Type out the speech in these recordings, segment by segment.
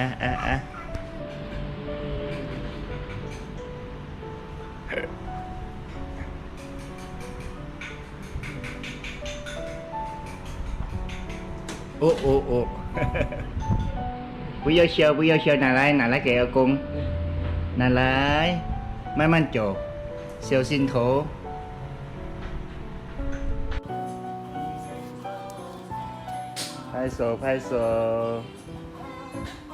à à à. Ô ô ô bây giờ sơ bây giờ sơ nào lại nào lại kẹo cùng. Nào lại mai man chỗ. Siêu xin thố Hai sổ, hai sổ.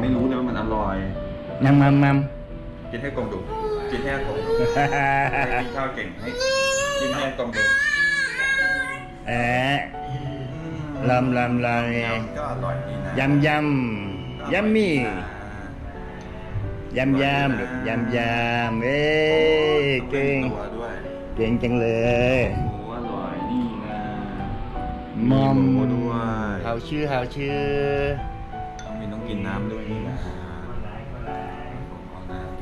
ไม่รู้เลยว่ามันอร่อย Nhâm mâm mâm. กินให้กงดู กินให้กงดูให้กินข้าวเก่งให้กินให้กงดู À, lầm lầm lầm ยำก็อร่อยดีนะ Yum yum. Yummy. ยำยำลูกยำยำเอ้ยเก่งตัวด้วยเก่งจังเลยหมูอร่อยนี่นะมอมหมูด้วย เขาชื่อเขาชื่อ ต้องมีต้องกินน้ำด้วยนี่นะเอาน้ำ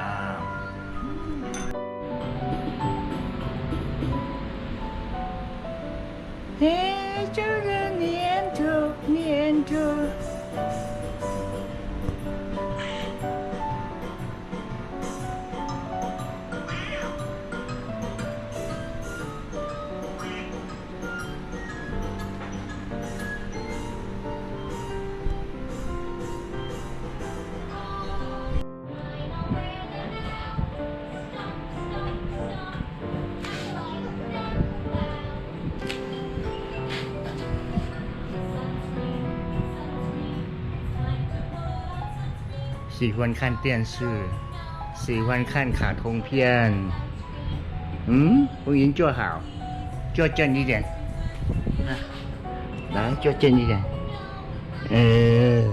อ้าวเ喜欢看电视，喜欢看卡通片。嗯，红云坐好，坐正一点。啊，来，坐正一点。呃。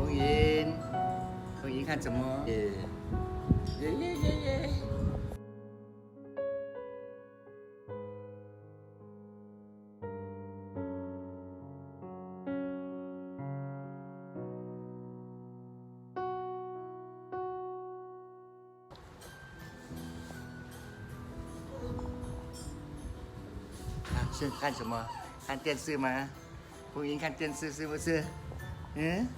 红云，红云看怎么？耶耶耶耶耶！啊，是看什么？看电视吗？红云看电视是不是？嗯？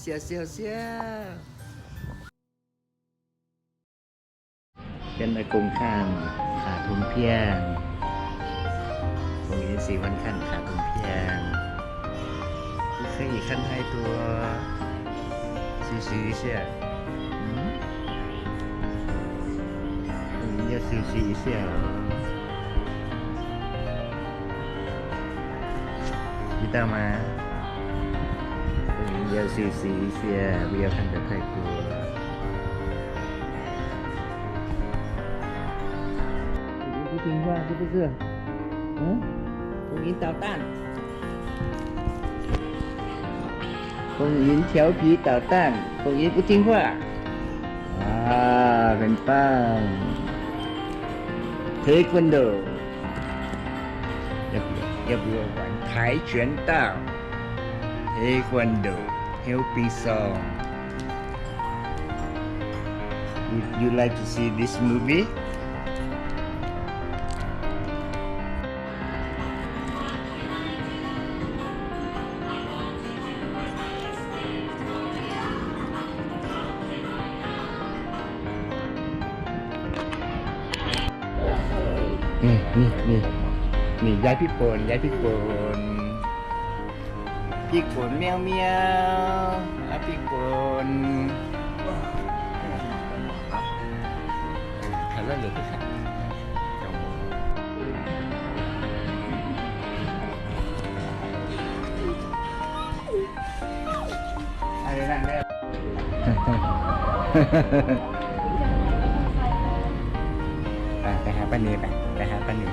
เสียเสียเสียเป็นอากงข้างขาทุนเพียงตรงนี้สี่วันขั้นขาทุนเพียงคยอีกขั้นให้ตัวซีซีเสียตรงนี้จะซีซีเสียพี่ตามา 要休息一下，不要看得太多。不听话是不是？嗯？红云捣蛋，红云调皮捣蛋，红云不听话。啊，很棒！跆拳道，要不要要不要玩跆拳道跆拳道 healthy soul. Would you like to see this movie? Hmm, hmm, hmm. Ni, ni, ni. Ni, ย้ายพี่เปิลย้ายพี่เปิล พี่โปนแมวเมียวอะพี่โปนขันแล้วเหลือที่ขันอะไรนั่นได้ไปไปหาป้าเนยไปไปหาป้าเนย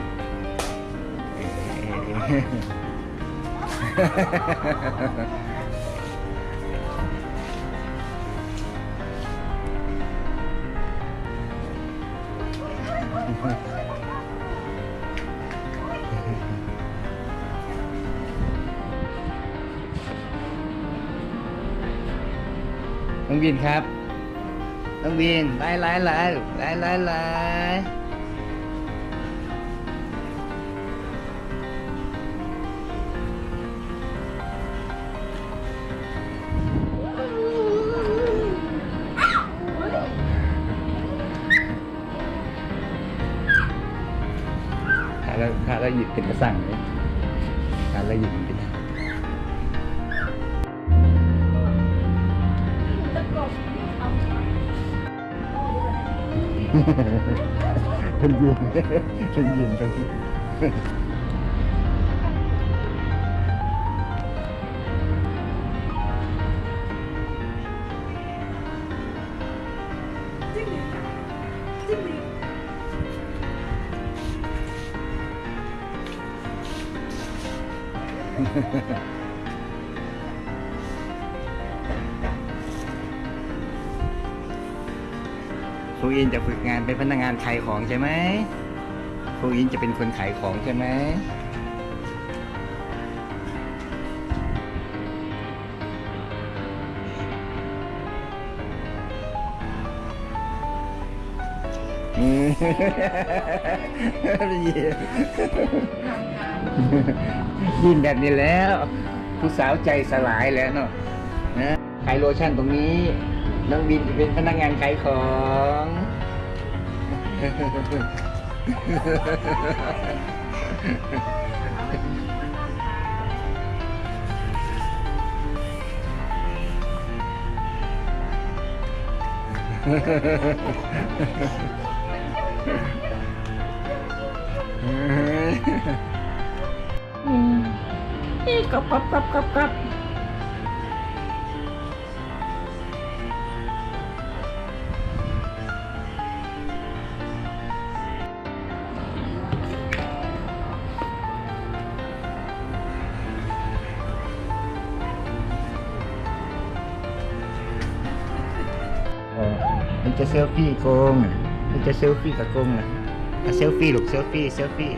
เอ่อ น้องวินครับ น้องวินไล่ไล่ไล่ไล่ไล่ไล่ หยิบเป็นกระสั่งเลยขาแล้วหยิบเป็นเป็นยืนเป็นยืนเป็นยืน ครูอินจะฝึกงานเป็นพนักงานขายของใช่ไหมครูอินจะเป็นคนขายของใช่ไหมอืมยิ้มยิ้มแบบนี้แล้ว ผู้สาวใจสลายแล้วเนาะนะขายโลชั่นตรงนี้ น้องบินจะเป็นพนักงานขายของกับกับกับกับกับ จะเซลฟี่โกงมันจะเซลฟี่กับโกงนะอะเซลฟี่ลูกเซลฟี่เซลฟี่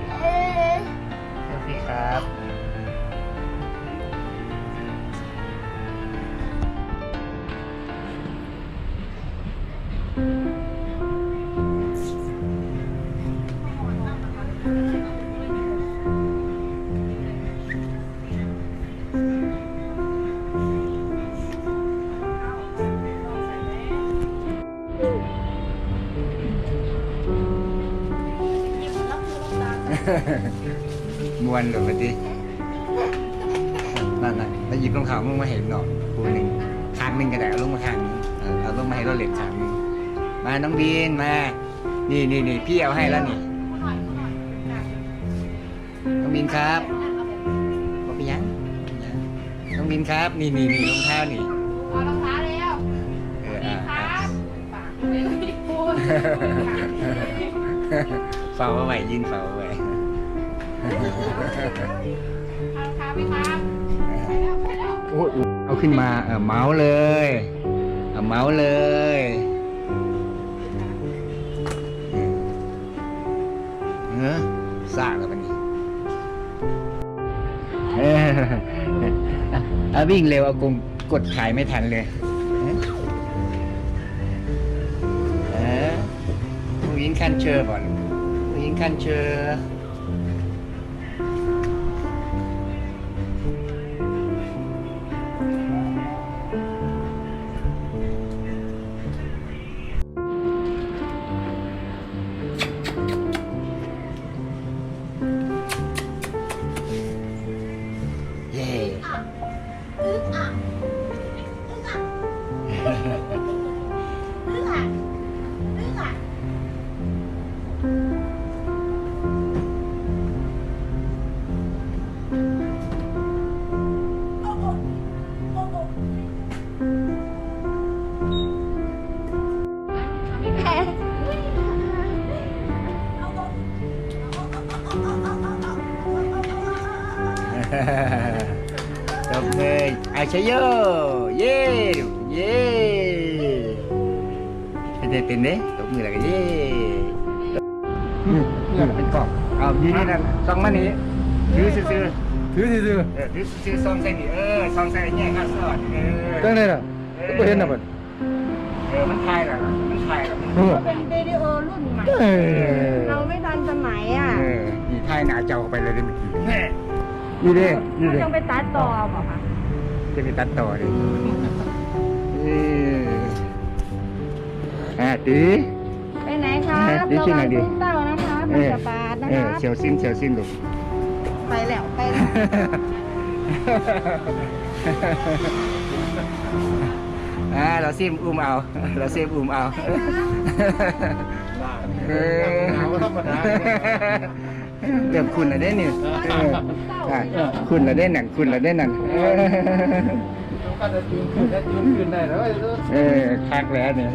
มวนหรือมาดินั่นน่ะแล้วหยิบรองเท้ามึงมาเห็นหนอกคูหนึ่งข้างหนึ่งก็ได้เอาลงมาข้างหนึงเออเอาลงมาให้เราเหล็กข้างหนึงมาน้องบีนมา นี่นี่นี่พี่เอาให้แล้วนี่น้องบินครับบอกไปยังน้องบินครับ นี่นี่นี่รองเท้านี่เอารองเท้าแล้วเอออะอะไม่พูดเฝ้าเอาไว้ยืนเฝ้าเอาไว้ โอ้ยเอาขึ้นมาเออเมาส์เลยเอาเมาส์เลยเออสร้างแล้วมันนี่เออเอาวิ่งเร็วเอากงกดขายไม่ทันเลยเออผู้หญิงคันเชอร์บ่อนผู้หญิงคันเชอร์ ตบมืออาชโยเย่เย่เป็นเด็กเป็นเด้ตบมือแล้วก็เย่นี่เป็นกล่องเอายืนนี่นั่นซองมานี้ถือซื่อถือซื่อๆเออถือซื่อซองใส่นี่เออซองใส่แง่ข้าวซอดเออๆจังได๋ล่ะบ่เห็นน่ะบัดเออมันคลายแล้วมันคลายแล้วเออเป็นวิดีโอรุ่นใหม่ เอ้ยเราไม่ทันสมัยอะเออนี่ทายหนาเจ้าเข้าไปเลยได้เมื่อกี้ นี่เด้นี่เราเด้ต้องไปตัดต่อเปล่าคะจะไปตัดต่อเลยเอออะตีไปไหนครับเออระดีขึ้นหน่วัองยดิตุ้งเต้านะคะมันจะบาดนะเอคอรับเฉียวซิมเฉียวซิมลูกไปแล้วไปแล้วอ่าเราซิมอุ้มเอาเราซิมอุ้มเอาเออ เริ่มคุณละได้นี่เอออะคุณละได้นั่นคุณละได้นั่นเออก็จะจูงขึ้นได้จูงขึ้นได้แล้วเออคักแล้วเนี่ย